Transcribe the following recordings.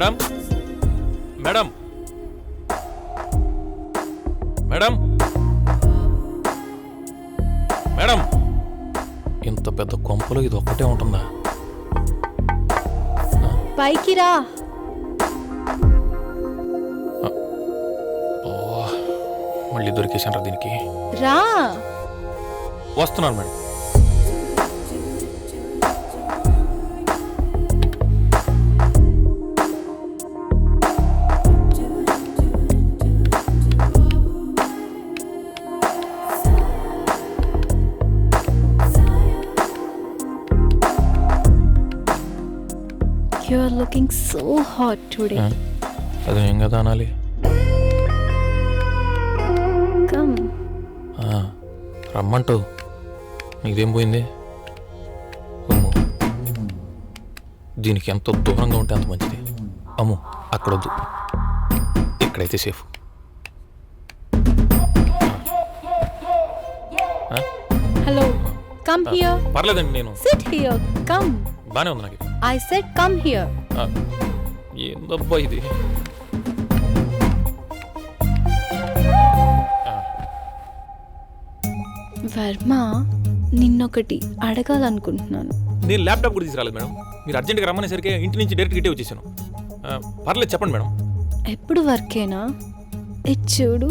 Madam? Madam? Madam? Madam? ఇంత పెద్ద కొంపలో ఇది ఒక్కటే ఉంటుందా? పైకి రా. మళ్ళీ దొరికేసాను దీనికి. రా. వస్తున్నాను madam. Looking so hot today అది ఏం కదా అనాలి? కమ్ రమ్మంటూ. నీదేం పోయింది? దీనికి ఎంత దూరంగా ఉంటే అంత మంచిది. అమ్మో అక్కడొద్దు. ఇక్కడైతే సేఫ్ హలో కమ్ హియర్ పర్లేదండి నేను. సిట్ హియర్ కమ్ బాగానే ఉంది నాకు. ఐ సెడ్ కమ్ హియర్ ఏందబ్బా ఇది? వర్మ నిన్నొకటి అడగాలనుకుంటున్నాను. నేను ల్యాప్టాప్ కూడా తీసుకురాలేదు మేడం. మీరు అర్జెంట్గా రమ్మనేసరికి ఇంటి నుంచి డైరెక్ట్ గిట్టే వచ్చేసాను. ఆ, పర్లేదు చెప్పండి మేడం. ఎప్పుడు వర్కేనా? ఇది చూడు.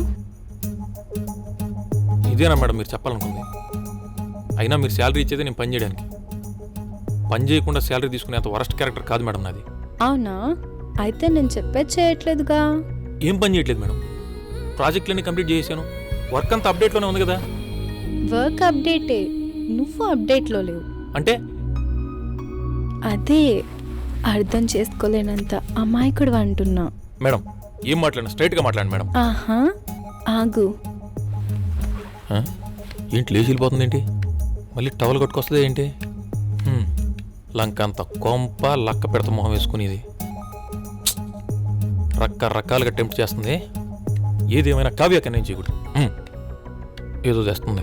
ఇదేనా మేడం మీరు చెప్పాలనుకుంది? అయినా మీరు శాలరీ ఇచ్చేది నేను పని చేయడానికి. పని చేయకుండా శాలరీ తీసుకునే అంత వరస్ట్ క్యారెక్టర్ కాదు మేడం నాది. అవునా? అయితే నేను చెప్పేది చేయట్లేదుగా. ఏం పని చేయట్లేదు మేడం. ప్రాజెక్టులన్నీ కంప్లీట్ చేసేసాను. వర్క్ అంతా అప్డేట్లోనే ఉంది కదా. వర్క్ అప్డేటే నువ్వు అప్డేట్లో లేవు. అంటే? అదే అర్థం చేసుకోలేనంత అమాయకుడు అంటున్నా. మేడం ఏం మాట్లాడినా? స్ట్రైట్గా మాట్లాడండి మేడం. ఆహా ఆగు? ఏంటి లేచి వెళ్ళిపోతుంది ఏంటి? మళ్ళీ టవల్ కొట్టుకొస్తుంది ఏంటి. లంక అంత కొంప లక్క పెడత మొహం వేసుకునేది. రకరకాలుగా టెంప్ట్ చేస్తుంది. ఏదేమైనా కావ్య కన్నా చేయకూడదు. ఏదో చేస్తుంది.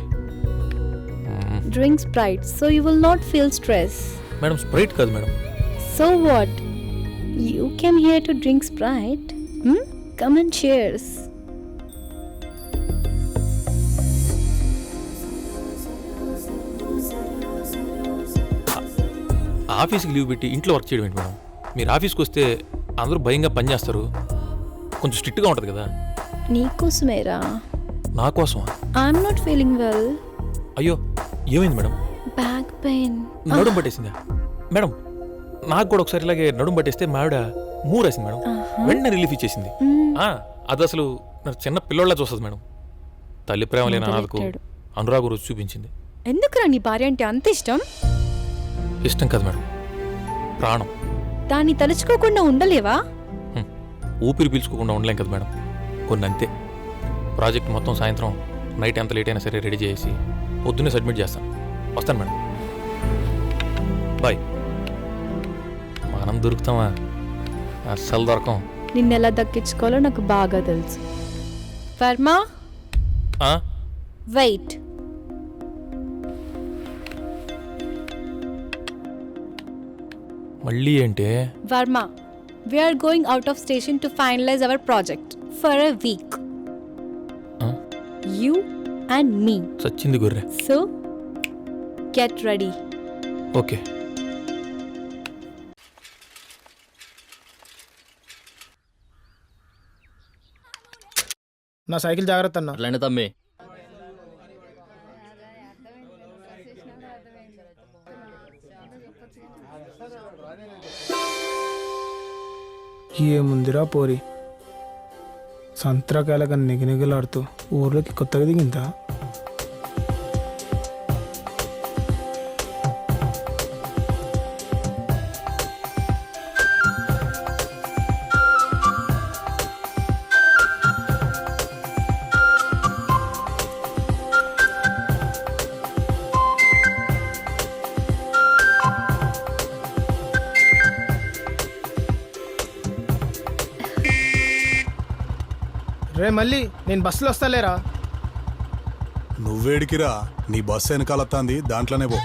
Drink Sprite so you will not feel stress madam Sprite కాదు madam. So what you came here to drink Sprite come and cheers. ఆఫీస్కి లీవ్ పెట్టి ఇంట్లో వర్క్ చేయడం ఏంటి మేడం? మీరు ఆఫీస్కి వస్తే అందరూ భయంగా పనిచేస్తారు కొంచెం స్ట్రిక్ట్గా ఉంటుంది కదా? నీకోసమేరా? నా కోసమా? ఐఎమ్ నాట్ ఫీలింగ్ వెల్ అయ్యో ఏమైంది మేడం? బ్యాక్ పెయిన్ నడుం పట్టేసిందా? మేడం నాకు కూడా ఒకసారి ఇలాగే నడుం పట్టేస్తే మా ఆవిడ మూరేసింది మేడం. వెంటనే రిలీఫ్ ఇచ్చేసింది. ఆ, అది అసలు నాకు చిన్న పిల్లోళ్ళ చూస్తుంది మేడం. తల్లి ప్రేమ లేని మొదలెట్టాడు. అనురాగు రుచి చూపించింది. ఎందుకురా నీ భార్య అంటే అంత ఇష్టం? ఇష్టం కాదు మేడం. ప్రాణం. దాన్ని తలుచుకోకుండా ఉండలేవా. ఊపిరి పీల్చుకోకుండా ఉండలేం కదా మేడం. కొన్ని అంతే ప్రాజెక్ట్ మొత్తం సాయంత్రం నైట్ ఎంత లేట్ అయినా సరే రెడీ చేసి పొద్దున్నే సబ్మిట్ చేస్తాను వస్తాను మేడం. బాయ్. మనం దొరుకుతామా? అస్సలు దొరకం. నిన్నెలా దక్కించుకోవాలో నాకు బాగా తెలుసు. వర్మ? ఆ? వెయిట్. మళ్ళీ ఏంటి? Varma we're going out of station to finalise our project for a week? You and me చచ్చింది గొర్రె. So get ready okay. నా సైకిల్ జాగ్రత్త అన్న. అట్లనే తమ్మి. ఏముందిరా పోరి? సంత్రాకాయలుగా నిగనిగలాడుతూ ఊర్లోకి కొత్తగా దిగిందా? రే మళ్ళీ నేను బస్సులో వస్తాలేరా? నువ్వేడికిరా నీ బస్సు వెనకాలత్తాంది దాంట్లోనే పో.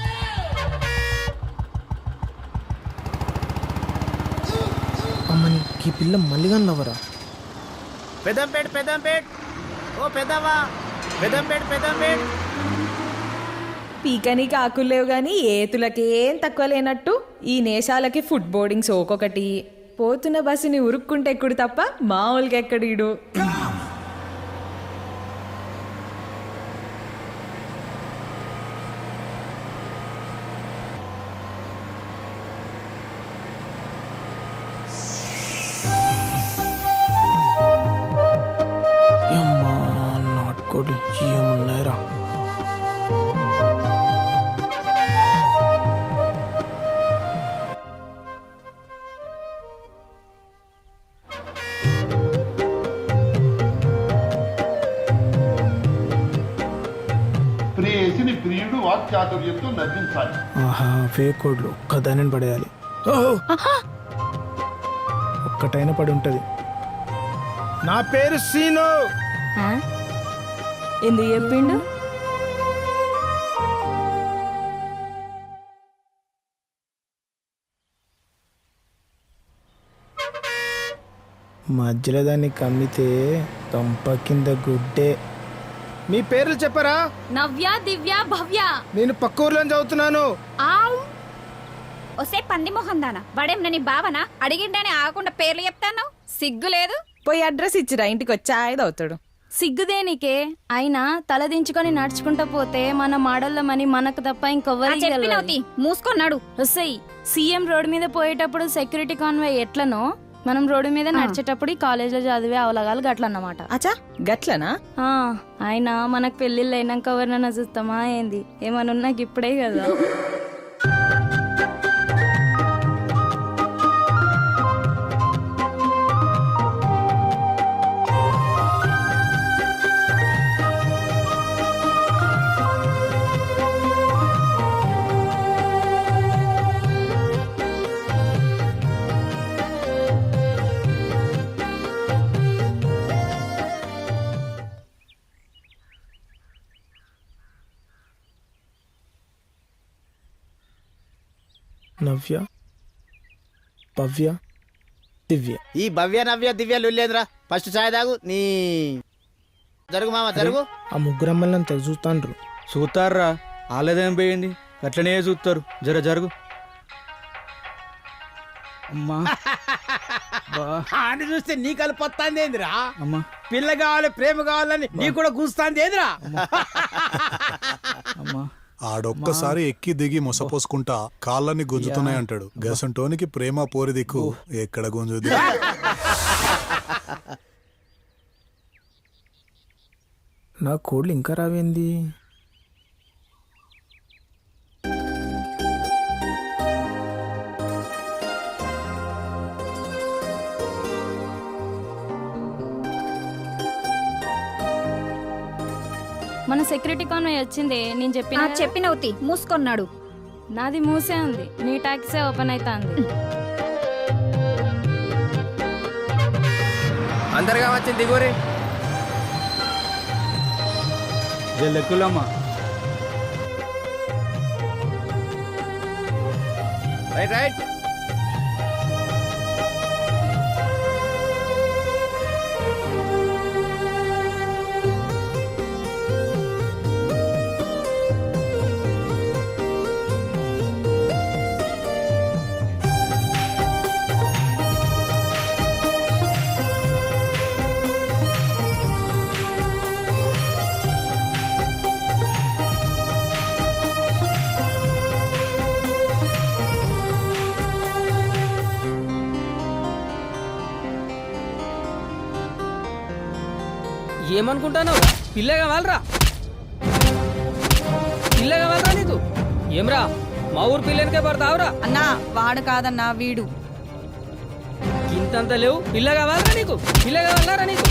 అమ్మని ఈ పిల్ల మల్లిగా లవరా పెదంపేట్ పెదంపేట్. ఓ పెద్దవా పెదంపేట్ పెదంపేట్. పీకనికి ఆకులు లేవు కానీ ఏతులకేం తక్కువ లేనట్టు ఈ నేషాలకి ఫుడ్ బోర్డింగ్ సోకొకటి. పోతున్న బస్సుని ఉరుక్కుంటే ఎక్కుడు తప్ప మామూలుగా ఎక్కడీడు? నాటుకోడి ఏమున్నాయిరా ప్రియుడు వాక్చాతుర్యంతో ఆహా పడేయాలి. ఓ! ఒక్కటైనా పడి ఉంటది. నా పేరు సీను. ఎందుకు చెప్పిండు? మధ్యలో దాన్ని కమ్మితే కంప కింద గుడ్డే. మీ పేర్లు చెప్పరా? నవ్య దివ్య భవ్య. నేను పక్క ఊర్లో చదువుతున్నాను. ఆవ్. ఒసే పంది మొహం దానా వాడేం నీ బావనా? అడిగిండని ఆగకుండా పేర్లు చెప్తాను సిగ్గు లేదు. పోయి అడ్రస్ ఇచ్చిరా ఇంటికి వచ్చి ఆయన అవుతాడు సిగ్గుదేనికే అయినా తల దించుకొని నడుచుకుంటూ పోతే మన మాడళ్ళమని మనకు తప్ప చెప్పినవుతి మూసుకొన్నాడు వస్తాయి సీఎం రోడ్ మీద పోయేటప్పుడు సెక్యూరిటీ కాన్వాయ్ ఎట్లనో మనం రోడ్డు మీద నడిచేటప్పుడు ఈ కాలేజ్లో చదివే అవలగాలు గట్లన్నమాట. అచ్చా గట్లనా? ఆ, అయినా మనకు పెళ్ళిళ్ళు అయినాక ఎవరినైనా చూస్తామా ఏంది? ఏమన్నా నాకు ఇప్పుడే కదా. నవ్య భవ్య దివ్య ఈ భవ్య నవ్య దివ్య లుల్లేదురా ఫస్ట్ చాయ్ తాగు నీ జరుగు మామ జరుగు ఆ ముగ్గురు అమ్మల్ని తెగ చూస్తాండ్రు చూస్తారా ఆలదేం పోయింది అట్లనే చూస్తారు జర జరుగు అమ్మా బా అని చూస్తే నీ కలిపొత్తాంది ఏందిరా అమ్మా పిల్ల కావాలి ప్రేమ కావాలని నీ కూడా కూస్తాంది ఏందిరా అమ్మా ఆడొక్కసారి ఎక్కి దిగి మొసపోసుకుంటా కాళ్ళని గుంజుతున్నాయి అంటాడు. గసంటోనికి ప్రేమ పోరి దిక్కు. ఎక్కడ గుంజుది నా కోడ్లు ఇంకా రావేంది? మన సెక్యూరిటీ కాన్వాయ్ వచ్చింది. నేను చెప్పిన చెప్పినవుతి మూసుకొన్నాడు. నాది మూసే ఉంది. నీ టాక్సీ ఓపెన్ అవుతుంది అందరుగా వచ్చింది దిగురి. Right right. ఏమనుకుంటాను? పిల్ల కావాలరా. పిల్ల కావాలరా నీకు? ఏమ్రా మా ఊరు పిల్లనికే పడతావురా? అన్నా వాడు కాదన్నా వీడు. ఇంతంత లేవు పిల్ల కావాలరా నీకు? పిల్ల కావాలరా నీకు?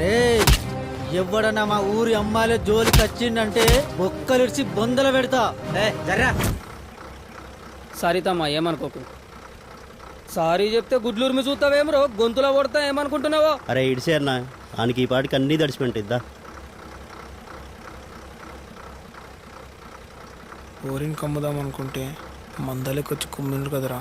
రే ఎవడన్నా మా ఊరి అమ్మాయిల జోలికి వచ్చిండంటే బొక్కలిడిచి బొందలు పెడతా. ఏ జర్రా. సారీతమ్మా ఏమనుకోకు. సారీ చెప్తే గుడ్లూరు మీ చూస్తావేమరో గొంతులో కొడతా ఏమనుకుంటున్నావో? అరే ఇడిసే అన్న ఆయనకి ఈ పాటికి అన్నీ తడిచిపెట్టిద్దా ఓరిని కమ్ముదాం అనుకుంటే మందలకి వచ్చి కుమ్మిండ్రు కదరా.